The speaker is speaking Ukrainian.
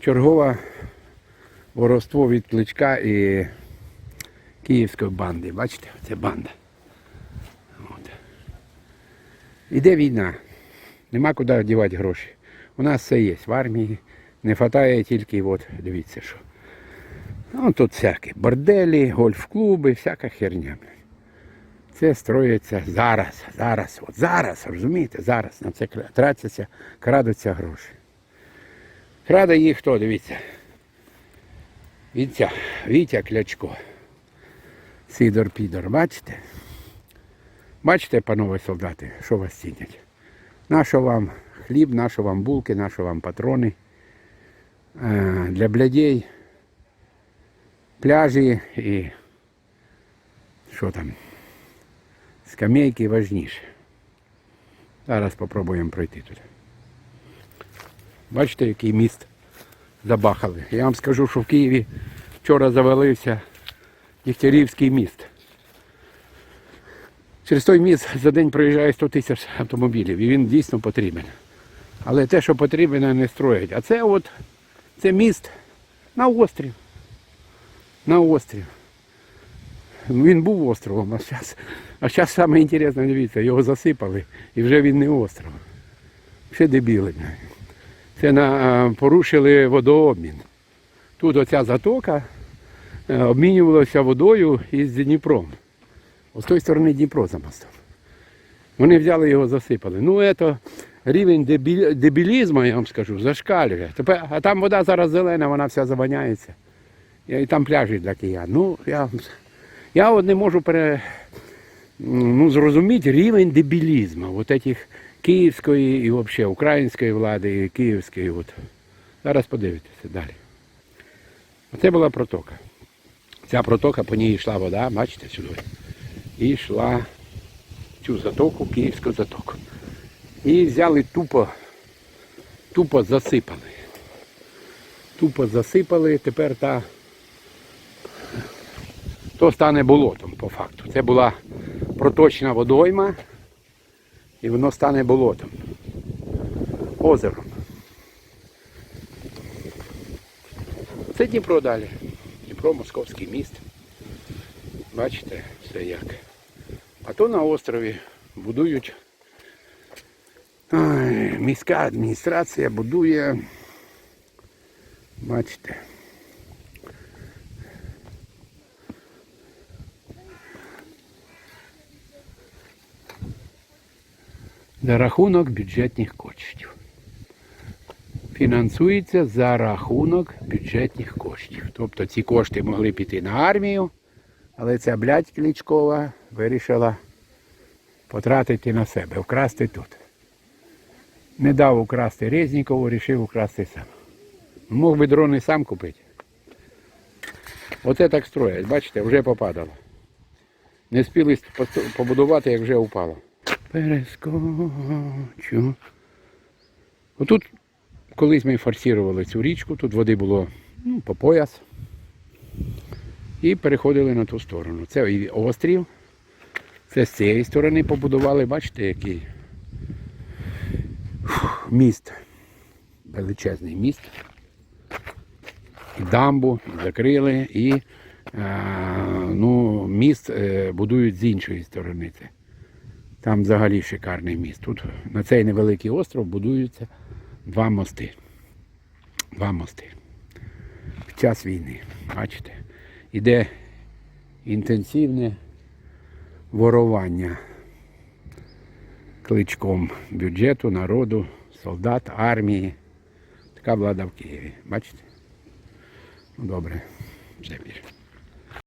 чергове воровство від кличка і київської банди. Бачите, це банда. От. Іде війна. Нема куди дівати гроші. У нас все є в армії. Не вистачає тільки, от, дивіться що. Ну, тут всякі борделі, гольф-клуби, всяка херня. Це строїться зараз, зараз, от зараз, розумієте, зараз на це тратяться, крадуться гроші. Краде їх хто, дивіться. Вітя, Вітя Клячко. Сідор Підор, бачите? Бачите, панове солдати, що вас цінять? Нащо вам хліб, нащо вам булки, нащо вам патрони. Е, Для блядей пляжі і що там, скамейки важніше. Зараз спробуємо пройти тут. Бачите, який міст забахали. Я вам скажу, що в Києві вчора завалився Дігтярівський міст. Через той міст за день проїжджає 100 тисяч автомобілів і він дійсно потрібен. Але те, що потрібно, не строять. А це от це міст на острів. На острів. Він був островом, а зараз, а зараз саме інтересне, дивіться, його засипали і вже він не остров. Ще дебіли. Це на, порушили водообмін. Тут оця затока е, обмінювалася водою із Дніпром. З тої сторони Дніпро за мостом. Вони взяли його, засипали. Ну, це рівень дебіль, дебілізму, я вам скажу, зашкалює. Тепер, а там вода зараз зелена, вона вся заваняється. І там пляжі для киян. Ну, я, я от не можу пере, ну, зрозуміти рівень дебілізму. Вот этих київської і взагалі української влади, і київської. От. Зараз подивитеся далі. Оце була протока. Ця протока, по ній йшла вода, бачите, сюди. І йшла цю затоку, київську затоку. І взяли тупо, тупо засипали. Тупо засипали, тепер та то стане болотом по факту. Це була проточна водойма, і воно стане болотом. Озером. Це Дніпро далі. Дніпро, Московський міст. Бачите, все як. А то на острові будують. Ой, міська адміністрація будує. Бачите. За рахунок бюджетних коштів. Фінансується за рахунок бюджетних коштів. Тобто ці кошти могли піти на армію, але ця блядь Кличкова вирішила потратити на себе, вкрасти тут. Не дав украсти Резнікову, вирішив украсти сам. Мог би дрони сам купити. Оце так строять, бачите, вже попадало. Не спіли побудувати, як вже упало. Перескочу. Отут колись ми форсували цю річку, тут води було ну, по пояс. І переходили на ту сторону. Це острів. Це з цієї сторони побудували, бачите, який Фух, міст. Величезний міст. І дамбу закрили, і е, ну, міст е, будують з іншої сторони. Це. Там взагалі шикарний міст. Тут на цей невеликий остров будуються два мости. Два мости. В час війни. Бачите? Іде інтенсивне ворування кличком бюджету, народу, солдат, армії. Така влада в Києві. Бачите? Ну добре, все більше.